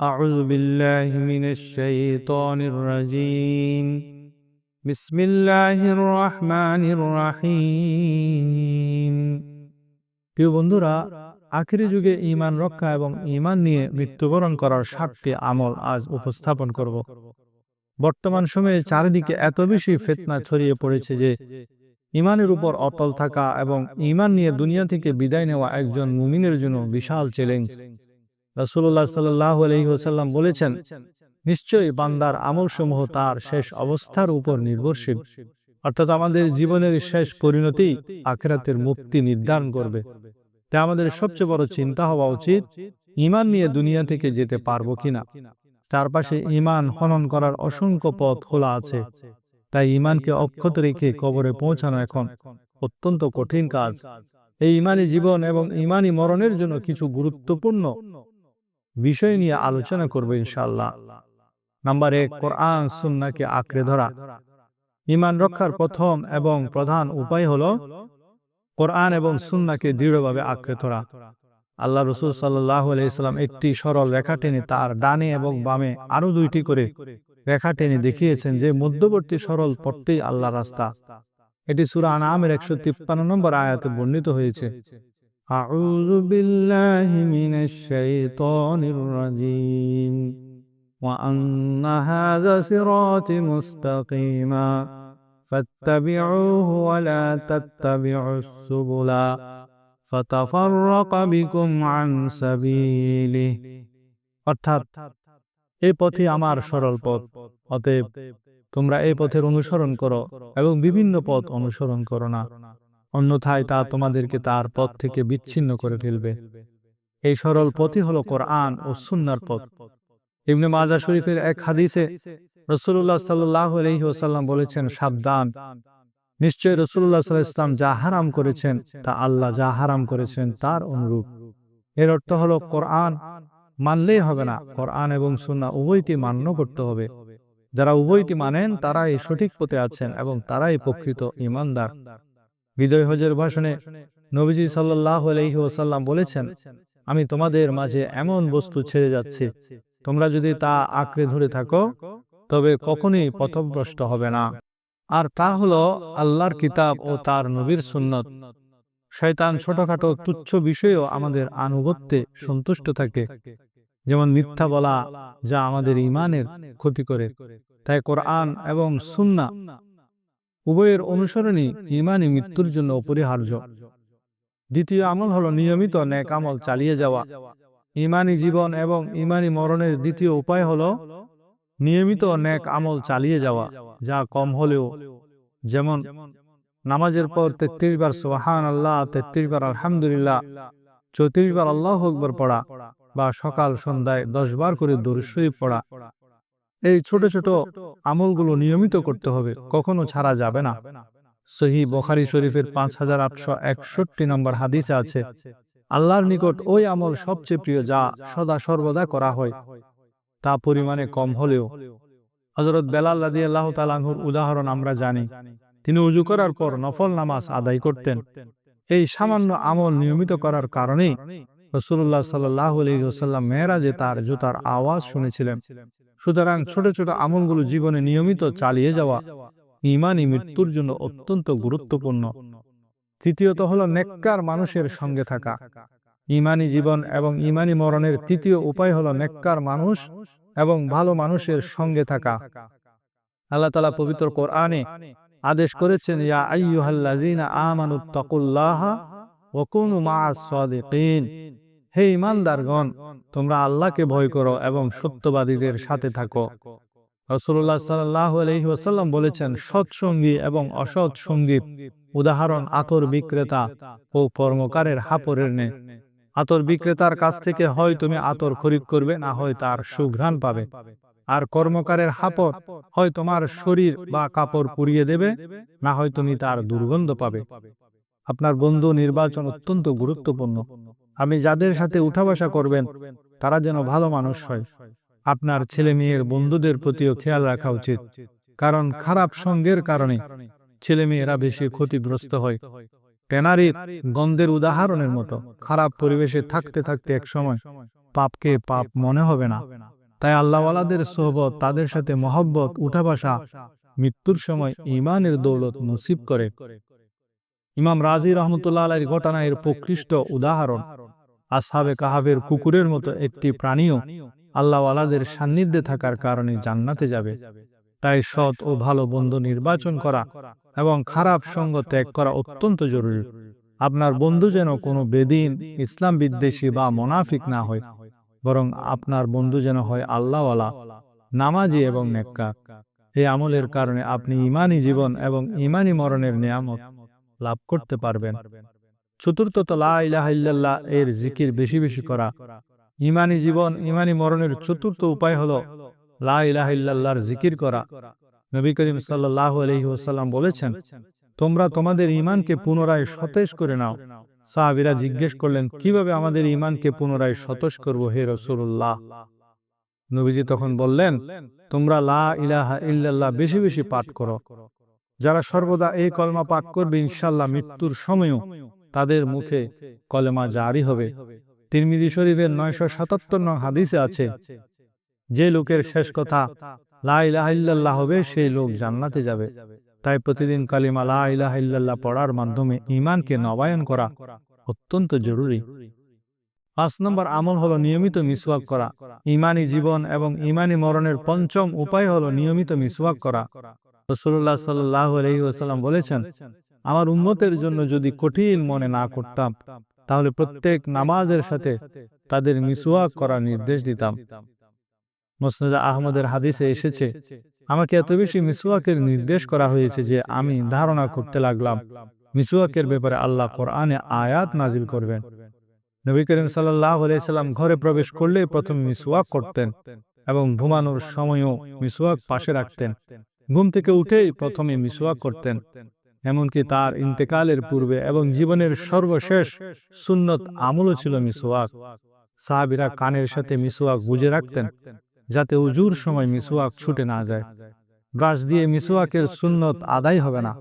أعوذ بالله من الشيطان الرجيم بسم الله الرحمن الرحيم প্রিয় বন্ধুরা আখিরি যুগে ঈমান রক্ষা এবং ঈমান নিয়ে মৃত্যুবরণ করার সাতটি আমল আজ উপস্থাপন করব বর্তমান সময়ে চারিদিকে এত বেশি ফেতনা ছড়িয়ে পড়েছে যে ইমানের উপর অটল থাকা এবং ঈমান নিয়ে দুনিয়া থেকে বিদায় নেওয়া একজন মুমিনের জন্য বিশাল চ্যালেঞ্জ রাসূলুল্লাহ সাল্লাল্লাহু আলাইহি ওয়াসাল্লাম বলেছেন, নিশ্চয়ই বান্দার আমলসমূহ তার শেষ অবস্থার উপর নির্ভরশীল। অর্থাৎ আমাদের জীবনের শেষ পরিণতি আখেরাতের মুক্তি নির্ধারণ করবে। তাই আমাদের সবচেয়ে বড় চিন্তা হওয়া উচিত ইমান নিয়ে দুনিয়া থেকে যেতে পারব কিনা। চারপাশে ইমান হনন করার অসংখ্য পথ খোলা আছে। তাই ইমানকে অক্ষত রেখে কবরে পৌঁছানো এখন অত্যন্ত কঠিন কাজ। এই ইমানি জীবন এবং ইমানি মরণের জন্য কিছু গুরুত্বপূর্ণ বিষয় নিয়ে আলোচনা করব ইনশাল্লাহ নাম্বার এক, কোরআন সুন্নাকে আঁকড়ে ধরা। ইমান রক্ষার প্রথম এবং প্রধান উপায় হলো কোরআন এবং সুন্নাকে দৃঢ়ভাবে আঁকড়ে ধরা। আল্লাহ রসুল সাল্লাহ আলাইসাল্লাম একটি সরল রেখা টেনে তার ডানে এবং বামে আরও দুইটি করে রেখা টেনে দেখিয়েছেন যে মধ্যবর্তী সরল পথটি আল্লাহ রাস্তা। এটি সুরা আনামের একশো তিপ্পান্ন নম্বর আয়াতে বর্ণিত হয়েছে। أعوذ بالله من الشيطان الرجيم وأن هذا صراطي مستقيما فاتبعوه ولا تتبعوا السبل فتفرق بكم عن سبيله অর্থাৎ এই পথই আমার সরল পথ অতএব তোমরা এই পথের অনুসরণ করো এবং বিভিন্ন পথ অনুসরণ করো না অন্যথায় তা তোমাদেরকে তার পথ থেকে বিচ্ছিন্ন করে ফেলবে। এই সরল পথই হলো কোরআন ও সুন্নার পথ। ইবনে মাজা শরীফের এক হাদিসে রসুল্লাহ সাল্লাহ আলহিহাসাল্লাম বলেছেন সাবধান। নিশ্চয় রসুল্লাহ সাল্লাহ ইসলাম যা হারাম করেছেন তা আল্লাহ যা হারাম করেছেন তার অনুরূপ। এর অর্থ হলো কোরআন মানলেই হবে না। কোরআন এবং সুন্না উভয়টি মান্য করতে হবে। যারা উভয়টি মানেন তারাই সঠিক পথে আছেন এবং তারাই প্রকৃত ইমানদার। বিজয় হজের ভাষণে নবীজি সাল্লাহ আলহি ওসাল্লাম বলেছেন, আমি তোমাদের মাঝে এমন বস্তু ছেড়ে যাচ্ছি। তোমরা যদি তা আঁকড়ে ধরে থাকো, তবে কখনই পথভ্রষ্ট হবে না। আর তা হলো আল্লাহর কিতাব ও তার নবীর সুন্নত। শয়তান ছোটখাটো তুচ্ছ বিষয়েও আমাদের আনুগত্যে সন্তুষ্ট থাকে। যেমন মিথ্যা বলা, যা আমাদের ইমানের ক্ষতি করে। তাই কোরআন এবং সুন্না উভয়ের অনুসরণই ইমানি মৃত্যুর জন্য অপরিহার্য। দ্বিতীয় আমল হলো নিয়মিত ন্যাক আমল চালিয়ে যাওয়া। ইমানি জীবন এবং ইমানি মরণের দ্বিতীয় উপায় হলো নিয়মিত ন্যাক আমল চালিয়ে যাওয়া, যা কম হলেও। যেমন নামাজের পর তেত্রিশ বার সোহান আল্লাহ তেত্রিশ বার আলহামদুলিল্লাহ, চৌত্রিশ বার আল্লাহ আকবর পড়া বা সকাল সন্ধ্যায় দশ বার করে দরুশ্বরী পড়া। এই ছোট ছোট আমলগুলো নিয়মিত করতে হবে। কখনো ছাড়া যাবে না। সহি বখারি শরীফের পাঁচ হাজার আটশো একষট্টি নম্বর হাদিসে আছে আল্লাহর নিকট ওই আমল সবচেয়ে প্রিয় যা সদা সর্বদা করা হয়। তা পরিমাণে কম হলেও হজরত বেলাল্লাদি আল্লাহ তালাহুর উদাহরণ আমরা জানি। তিনি উজু করার পর নফল নামাজ আদায় করতেন। এই সামান্য আমল নিয়মিত করার কারণেই রসুল্লাহ সাল্লাহ আলহিহাল্লাম মেয়েরাজে তার জুতার আওয়াজ শুনেছিলেন। সুতরাং ছোট ছোট আমলগুলো জীবনে নিয়মিত চালিয়ে যাওয়া। ইমানই মৃত্যুর জন্য অত্যন্ত গুরুত্বপূর্ণ। তৃতীয়ত হলো নেককার মানুষের সঙ্গে থাকা। ইমানি জীবন এবং ইমানি মরণের তৃতীয় উপায় হলো নেককার মানুষ এবং ভালো মানুষের সঙ্গে থাকা। আল্লাহ তালা পবিত্র কোরআনে আদেশ করেছেন ইয়া আইয়ুহাল্লাযীনা আমানুত্তাকুল্লাহা ওয়া কুনু মা'আস সাদিকিন হে ইমানদারগণ, তোমরা আল্লাহকে ভয় করো এবং সত্যবাদীদের সাথে থাকো। রসুল্লাহ সাল্লাহ আলহি ওসাল্লাম বলেছেন সৎসঙ্গী এবং অসৎ সঙ্গী উদাহরণ আতর বিক্রেতা ও কর্মকারের হাপরের নে। আতর বিক্রেতার কাছ থেকে হয় তুমি আতর খরিদ করবে, না হয় তার সুঘ্রাণ পাবে। আর কর্মকারের হাপর হয় তোমার শরীর বা কাপড় পুড়িয়ে দেবে, না হয় তুমি তার দুর্গন্ধ পাবে। আপনার বন্ধু নির্বাচন অত্যন্ত গুরুত্বপূর্ণ। আপনি যাদের সাথে উঠা বসা করবেন তারা যেন ভালো মানুষ হয়। আপনার ছেলে মেয়ের বন্ধুদের প্রতিও খেয়াল রাখা উচিত। কারণ খারাপ সঙ্গের কারণে ছেলে মেয়েরা বেশি ক্ষতিগ্রস্ত হয়। টেনারির গন্ধের উদাহরণের মতো। খারাপ পরিবেশে থাকতে থাকতে এক সময় পাপকে পাপ মনে হবে না। তাই আল্লাহওয়ালাদের সোহবত তাদের সাথে মহব্বত উঠা বসা মৃত্যুর সময় ইমানের দৌলত নসিব করে। ইমাম রাজি রহমতুল্লাহ আলাইর ঘটনা এর প্রকৃষ্ট উদাহরণ আসহাবে কাহাবের কুকুরের মতো একটি প্রাণীও আল্লাহওয়ালাদের সান্নিধ্যে থাকার কারণে জান্নাতে যাবে। তাই সৎ ও ভালো বন্ধু নির্বাচন করা এবং খারাপ সঙ্গ ত্যাগ করা অত্যন্ত জরুরি। আপনার বন্ধু যেন কোনো বেদিন ইসলাম বিদ্বেষী বা মোনাফিক না হয়, বরং আপনার বন্ধু যেন হয় আল্লাহওয়ালা, নামাজি এবং নেককার। এই আমলের কারণে আপনি ইমানি জীবন এবং ইমানি মরণের নিয়ামত লাভ করতে পারবেন। চতুর্থত লা ইলাহা এর জিকির বেশি বেশি করা। ইমানি জীবন, ইমানি মরণের চতুর্থ উপায় হলো লা ইলাহা ইল্লাল্লাহর জিকির করা। নবী করিম সাল্লাল্লাহু আলাইহি ওয়াসাল্লাম বলেছেন, তোমরা তোমাদের ইমানকে পুনরায় সতেজ করে নাও। সাহাবীরা জিজ্ঞেস করলেন, কীভাবে আমাদের ইমানকে পুনরায় সতেজ করব হে রসুল্লাহ নবীজি তখন বললেন, তোমরা লা ইলাহা ইল্লাল্লাহ বেশি বেশি পাঠ করো। যারা সর্বদা এই কলমা পাঠ করবে ইনশাল্লাহ মৃত্যুর সময়ও তাদের মুখে কলেমা জারি হবে। তিরমিজি শরীফের নয়শো সাতাত্তর নং হাদিসে আছে যে লোকের শেষ কথা লা ইলাহা হবে সেই লোক জান্নাতে যাবে। তাই প্রতিদিন কালিমা লা ইলাহা পড়ার মাধ্যমে ইমানকে নবায়ন করা অত্যন্ত জরুরি। পাঁচ নম্বর আমল হলো নিয়মিত মিসওয়াক করা। ইমানি জীবন এবং ইমানি মরণের পঞ্চম উপায় হলো নিয়মিত মিসওয়াক করা। রসুল্লাহ সাল্লাহ আলহিহাসাল্লাম বলেছেন আমার উন্মতের জন্য যদি কঠিন মনে না করতাম, তাহলে প্রত্যেক নামাজের সাথে তাদের মিসওয়াক করার নির্দেশ দিতাম। মোসনাদ আহমদের হাদিসে এসেছে, আমাকে এত বেশি মিসওয়াকের নির্দেশ করা হয়েছে যে আমি ধারণা করতে লাগলাম। মিসওয়াকের ব্যাপারে আল্লাহ কোরআনে আয়াত নাজিল করবেন। নবী করিম আলাইসাল্লাম ঘরে প্রবেশ করলে প্রথমে মিসওয়াক করতেন এবং ঘুমানোর সময়ও মিসওয়াক পাশে রাখতেন। ঘুম থেকে উঠেই প্রথমে মিসওয়াক করতেন। এমনকি তার ইন্তেকালের পূর্বে এবং জীবনের সর্বশেষ সুন্নত আমলও ছিল মিসওয়াক। সাহাবিরা কানের সাথে মিসওয়াক বুঝে রাখতেন, যাতে উজুর সময় মিসওয়াক ছুটে না যায়। ব্রাশ দিয়ে মিসওয়াকের সুন্নত আদায় হবে না,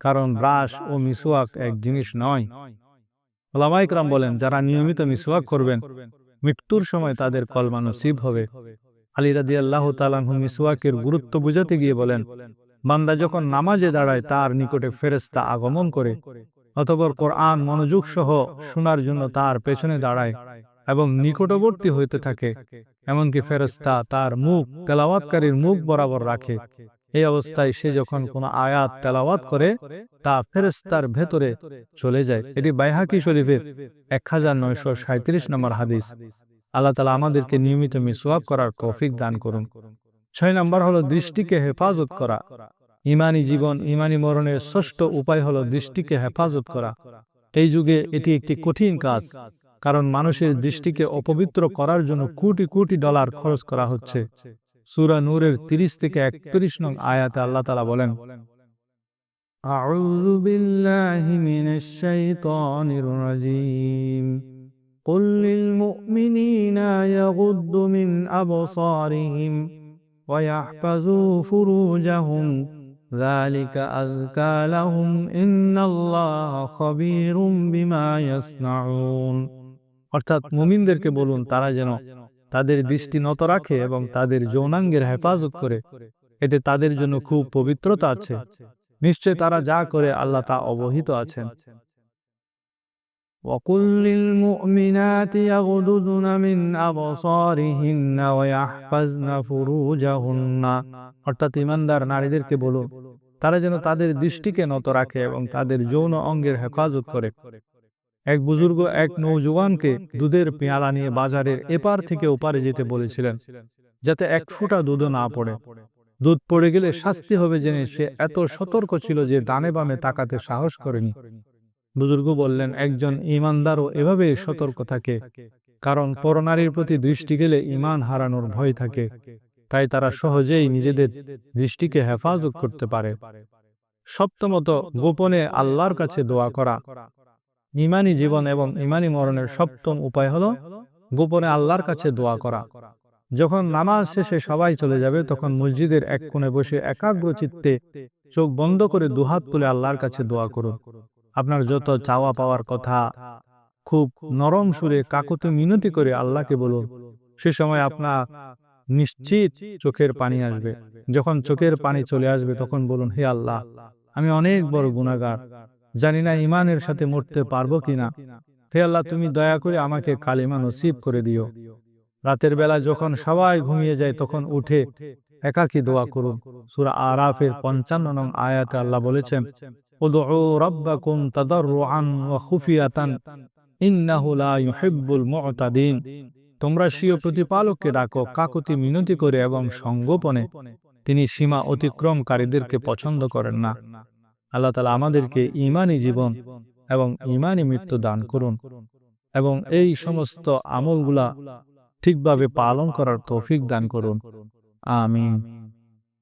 কারণ ব্রাশ ও মিসওয়াক এক জিনিস নয়। ওলামাইকরাম বলেন, যারা নিয়মিত মিসওয়াক করবেন, মৃত্যুর সময় তাদের কলমা নসিব হবে। আলী রাদি আল্লাহ তালাহু মিসওয়াকের গুরুত্ব বুঝাতে গিয়ে বলেন বান্দা যখন নামাজে দাঁড়ায়, তার নিকটে ফেরেস্তা আগমন করে অতপর কোরআন মনোযোগ সহ শোনার জন্য তার পেছনে দাঁড়ায় এবং নিকটবর্তী হইতে থাকে। এমনকি ফেরেস্তা তার মুখ তেলাওয়াতকারীর মুখ বরাবর রাখে। এই অবস্থায় সে যখন কোন আয়াত তেলাওয়াত করে, তা ফেরেস্তার ভেতরে চলে যায়। এটি বাইহাকি শরীফের এক হাজার নয়শো সাঁত্রিশ নম্বর হাদিস। আল্লাহ তালা আমাদেরকে নিয়মিত মিসওয়াক করার কফিক দান করুন। ছয় নম্বর হলো দৃষ্টিকে হেফাজত করা ইমানি জীবন ইমানি মরণের ষষ্ঠ উপায় হলো দৃষ্টিকে হেফাজত করা এই যুগে এটি একটি কঠিন কাজ কারণ মানুষের দৃষ্টিকে অপবিত্র করার জন্য কোটি কোটি ডলার খরচ করা হচ্ছে সুরা নূরের তিরিশ থেকে একত্রিশ নং আয়াতে আল্লাহ তালা বলেন أعوذ بالله من الشيطان الرجيم قل للمؤمنين يغضوا من أبصارهم ويحفظوا فروجهم ذلك أزكى لهم إن الله خبير بما يصنعون অর্থাৎ মুমিনদেরকে বলুন তারা যেন তাদের দৃষ্টি নত রাখে এবং তাদের যৌনাঙ্গের হেফাজত করে এতে তাদের জন্য খুব পবিত্রতা আছে নিশ্চয় তারা যা করে আল্লাহ তা অবহিত আছেন وقل للمؤمنات يغضضن من أبصارهن ويحفظن فروجهن অর্থাৎ ইমানদার নারীদেরকে বলুন তারা যেন তাদের দৃষ্টিকে নত রাখে এবং তাদের যৌন অঙ্গের হেফাজত করে এক বুজুর্গ এক নৌজওয়ানকে দুধের পেয়ালা নিয়ে বাজারের এপার থেকে ওপারে যেতে বলেছিলেন যাতে এক ফুটা দুধও না পড়ে দুধ পড়ে গেলে শাস্তি হবে জেনে সে এত সতর্ক ছিল যে ডানে বামে তাকাতে সাহস করেনি বুজুর্গ বললেন, একজন ইমানদারও এভাবে সতর্ক থাকে, কারণ পরনারীর প্রতি দৃষ্টি গেলে ইমান হারানোর ভয় থাকে। তাই তারা সহজেই নিজেদের দৃষ্টিকে হেফাজত করতে পারে। সপ্তমত, গোপনে আল্লাহর কাছে দোয়া করা। ইমানি জীবন এবং ইমানি মরণের সপ্তম উপায় হলো, গোপনে আল্লাহর কাছে দোয়া করা। যখন নামাজ শেষে সবাই চলে যাবে, তখন মসজিদের এক কোণে বসে একাগ্র চিত্তে চোখ বন্ধ করে দুহাত তুলে আল্লাহর কাছে দোয়া করুন। আপনার যত চাওয়া পাওয়ার কথা, খুব নরম সুরে কাকুতি মিনতি করে আল্লাহকে বলুন, সে সময় আপনার নিশ্চিত চোখের পানি আসবে। যখন চোখের পানি চলে আসবে, তখন বলুন, হে আল্লাহ, আমি অনেক বড় গুণাগার জানি না ইমানের সাথে মরতে পারব কিনা। হে আল্লাহ, তুমি দয়া করে আমাকে কালিমা নসিব করে দিও। রাতের বেলা যখন সবাই ঘুমিয়ে যায়, তখন উঠে একাকী দোয়া করুন। সুরা আরাফের পঞ্চান্ন নং আয়াতে আল্লাহ বলেছেন রাব্বাকুম তাদাররুআন ওয়া খুফিয়াতান, ইন্নাহু লা ইউহিব্বুল মুতাদিন। তোমরা স্বীয় প্রতিপালককে ডাকো, কাকুতি মিনতি করে এবং সঙ্গোপনে তিনি সীমা অতিক্রমকারীদেরকে পছন্দ করেন না। আল্লাহ তালা আমাদেরকে ইমানি জীবন এবং ইমানি মৃত্যু দান করুন এবং এই সমস্ত আমলগুলা ঠিকভাবে পালন করার তৌফিক দান করুন। আমিন।